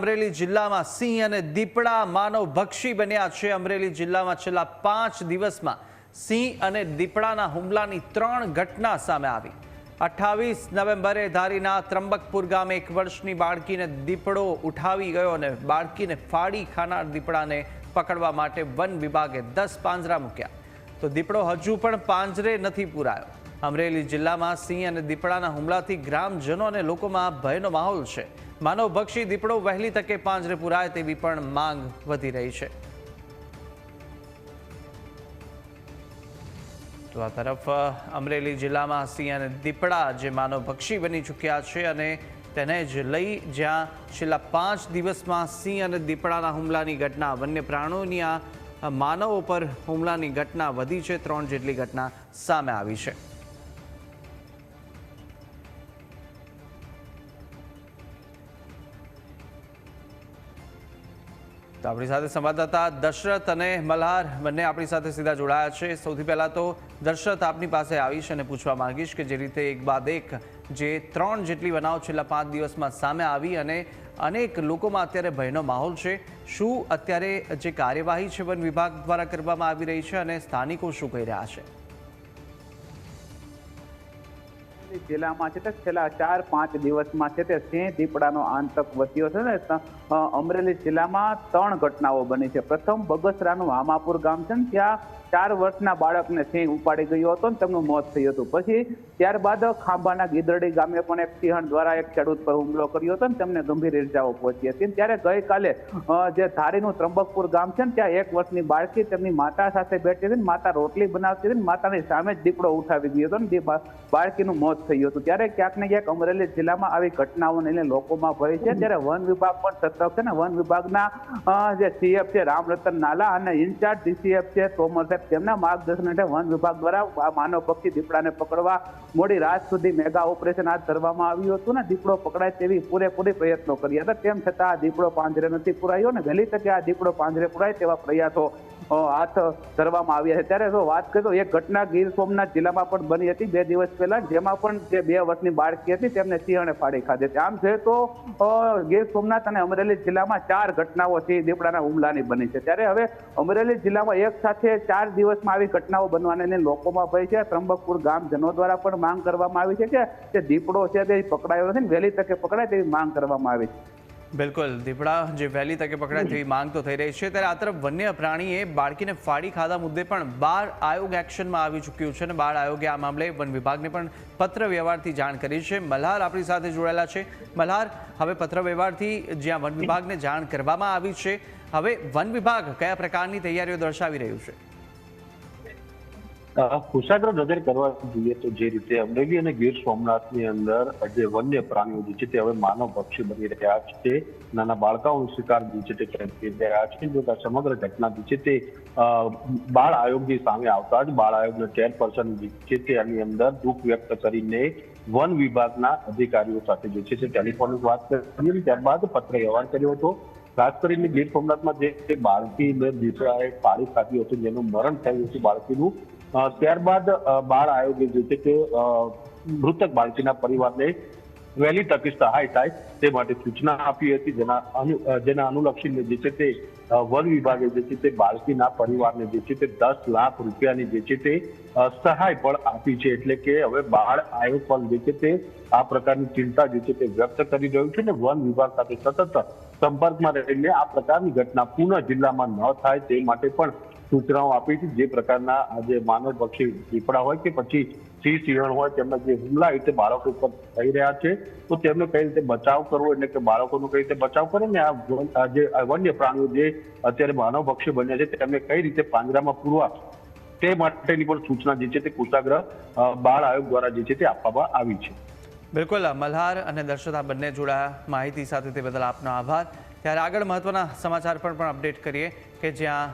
અમરેલી જિલ્લામાં સિંહ અને દીપડા માનવ ભક્ષી બન્યા છે. અમરેલી જિલ્લામાં છેલ્લા પાંચ દિવસમાં સિંહ અને દીપડાના હુમલાની ત્રણ ઘટના સામે આવી. અઠ્ઠાવીસ નવેમ્બરે ધારીના ત્રંબકપુર ગામે એક વર્ષની બાળકીને દીપડો ઉઠાવી ગયો અને બાળકીને ફાડી ખાનાર દીપડાને પકડવા માટે વન વિભાગે દસ પાંજરા મૂક્યા. તો દીપડો હજુ પણ પાંજરે નથી પુરાયો. અમરેલી જિલ્લામાં સિંહ અને દીપડાના હુમલાથી ગ્રામજનો અને લોકોમાં ભયનો માહોલ છે. માનવભક્ષી દીપડો વહેલી તકે પાંજરે પુરાય તેવી પણ માંગ વધી રહી છે. તો આ તરફ અમરેલી જિલ્લામાં સિંહ અને દીપડા જે માનવભક્ષી બની ચૂક્યા છે અને તેને જ લઈ જ્યાં છેલ્લા પાંચ દિવસમાં સિંહ અને દીપડાના હુમલાની ઘટના, વન્ય પ્રાણીઓની આ માનવો પર હુમલાની ઘટના વધી છે. ત્રણ જેટલી ઘટના સામે આવી છે. તો આપણી સાથે સંવાદદાતા દશરથ અને મલ્હાર બંને આપણી સાથે સીધા જોડાયા છે. સૌથી પહેલાં તો દશરથ આપની પાસે આવીશ અને પૂછવા માંગીશ કે જે રીતે એક બાદ એક જે ત્રણ જેટલી બનાવ છેલ્લા પાંચ દિવસમાં સામે આવી અને અનેક લોકોમાં અત્યારે ભયનો માહોલ છે. શું અત્યારે જે કાર્યવાહી છે વન વિભાગ દ્વારા કરવામાં આવી રહી છે અને સ્થાનિકો શું કહી રહ્યા છે? જિલ્લામાં છે તે છેલ્લા ચાર પાંચ દિવસમાં છે તે સિંહ દીપડાનો આતંક વધ્યો છે ને અમરેલી જિલ્લામાં ત્રણ ઘટનાઓ બની છે. પ્રથમ બગસરાનું હામાપુર ગામ છે ત્યાં ચાર વર્ષના બાળકને સિંહ ઉપાડી ગયો હતો અને તેમનું મોત થયું હતું. પછી ત્યારબાદ ખાંભાના ગીદરડી ગામે પણ એક સિંહણ દ્વારા એક ખેડૂત પર હુમલો કર્યો હતો અને તેમને ગંભીર ઇજાઓ પહોંચી હતી. ત્યારે ગઈકાલે જે ધારીનું ત્રંબકપુર ગામ છે ને ત્યાં એક વર્ષની બાળકી તેમની માતા સાથે બેઠી હતી માતા રોટલી બનાવતી હતી માતાની સામે જ દીપડો ઉઠાવી ગયો હતો ને બાળકીનું મોત થયું હતું. ત્યારે ક્યાંક ને ક્યાંક અમરેલી જિલ્લામાં આવી ઘટનાઓને લઈને લોકોમાં ભય છે. ત્યારે વન વિભાગ પણ સતર્ક છે ને વન વિભાગના જે સીએફ છે રામરતન નાલા અને ઇન્ચાર્જ ડીસીએફ છે તોમર સાહેબ, તેમના માર્ગદર્શન હેઠળ વન વિભાગ દ્વારા માનવ પક્ષી દીપડાને પકડવા મોડી રાત સુધી મેગા ઓપરેશન હાથ ધરવામાં આવ્યું હતું ને દીપડો પકડાય તેવી પૂરેપૂરી પ્રયત્નો કર્યા હતા. તેમ છતાં આ દીપડો પાંજરે નથી પુરાયો ને વહેલી તકે આ દીપડો પાંજરે પુરાય તેવા પ્રયાસો હાથ ધરવામાં આવ્યા છે. ત્યારે જો વાત કરીએ તો એક ઘટના ગીર સોમનાથ જિલ્લામાં પણ બની હતી. બે દિવસ પહેલા જેમાં પણ જે બે વર્ષની બાળકી હતી તેમને સિંહણે ફાડી ખાધી હતી. આમ છે તો ગીર સોમનાથ અને અમરેલી જિલ્લામાં ચાર ઘટનાઓ છે દીપડાના હુમલાની બની છે. ત્યારે હવે અમરેલી જિલ્લામાં એક સાથે ચાર દિવસમાં આવી ઘટનાઓ બનવાને લોકોમાં ભય છે. ત્રંબકપુર ગામજનો દ્વારા પણ માંગ કરવામાં આવી છે કે, જે દીપડો છે તે પકડાયો નથી વહેલી તકે પકડાય તેવી માંગ કરવામાં આવી છે. બિલકુલ. દીપડા, જે વહેલી તકે પકડાય તેવી માંગ તો થઈ રહી છે. ત્યારે આ તરફ વન્ય પ્રાણીએ બાળકીને ફાડી ખાધા મુદ્દે પણ બાળ આયોગ એક્શનમાં આવી ચૂક્યું છે અને બાળ આયોગે આ મામલે વન વિભાગને પણ પત્ર વ્યવહારથી જાણ કરી છે. મલ્હાર આપણી સાથે જોડાયેલા છે. મલ્હાર, હવે પત્ર વ્યવહારથી જ્યાં વન વિભાગને જાણ કરવામાં આવી છે, હવે વન વિભાગ કયા પ્રકારની તૈયારીઓ દર્શાવી રહ્યું છે? અ, કુશાગ્ર નજર કરવા જોઈએ તો જે રીતે અમરેલી અને ગીર સોમનાથની અંદર જે વન્ય પ્રાણીઓ જે છે તે હવે માનવ પક્ષી બની રહ્યા છે. નાના બાળકાઓનો શિકાર જે છે તે કરી રહ્યા છે. જો સમગ્ર ઘટના જે છે તે બાળ આયોગની સામે આવતા જ બાળ આયોગના ચેરપર્સન જે છે તે આની અંદર દુઃખ વ્યક્ત કરીને વન વિભાગના અધિકારીઓ સાથે જે છે તે ટેલિફોનિક વાત કરી ત્યારબાદ પત્ર વ્યવહાર કર્યો હતો. ખાસ કરીને ગીર સોમનાથમાં જે બાળકીને દીપડાએ પાડી ખાધી હતું જેનું મરણ થયું હતું બાળકીનું. ત્યારબાદ બાળ આયોગે જે છે તે મૃતક બાળકીના પરિવારને વહેલી તકે સહાય થાય તે માટે સૂચના આપી હતી. જેના જેના અનુલક્ષીને જે છે તે વન વિભાગે જે છે તે બાળકીના પરિવારને જે છે તે દસ લાખ રૂપિયાની જે છે તે સહાય પણ આપી છે. એટલે કે હવે બાળ આયોગ પણ જે છે તે આ પ્રકારની ચિંતા જે છે તે વ્યક્ત કરી રહ્યું છે અને વન વિભાગ સાથે સતત સંપર્કમાં રહીને આ પ્રકારની ઘટના પુનઃ જિલ્લામાં ન થાય તે માટે પણ સૂચનાઓ આપી છે જે પ્રકારના આ જે માનવ પક્ષી દીપડા હોય કે પછી સિંહ સિંહણ હોય, તેમના જે હુમલા રીતે બાળકો ઉપર થઈ રહ્યા છે. તો તેમને કઈ રીતે બચાવ કરવો એટલે કે બાળકોનો કઈ રીતે બચાવ કરે ને આ જે વન્ય પ્રાણીઓ જે અત્યારે માનવ પક્ષી બન્યા છે, તેમને કઈ રીતે પાંજરામાં પૂરવા તે માટેની પણ સૂચના જે છે તે કુશાગ્ર બાળ આયોગ દ્વારા જે છે તે આપવામાં આવી છે. બિલકુલ, મલ્હાર અને દર્શતા બંને જોડાયા માહિતી સાથે તે બદલ આપનો આભાર. ત્યારે આગળ મહત્વના સમાચાર પણ અપડેટ કરીએ કે જ્યાં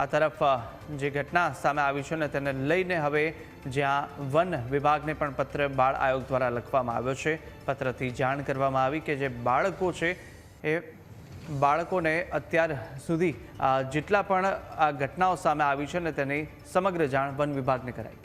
આ તરફ જે ઘટના સામે આવી છે ને તેને લઈને હવે જ્યાં વન વિભાગને પણ પત્ર બાળ આયોગ દ્વારા લખવામાં આવ્યો છે. પત્રથી જાણ કરવામાં આવી કે જે બાળકો છે એ બાળકોને અત્યાર સુધી જેટલા પણ આ ઘટનાઓ સામે આવી છે ને તેની સમગ્ર જાણ વન વિભાગને કરાઈ.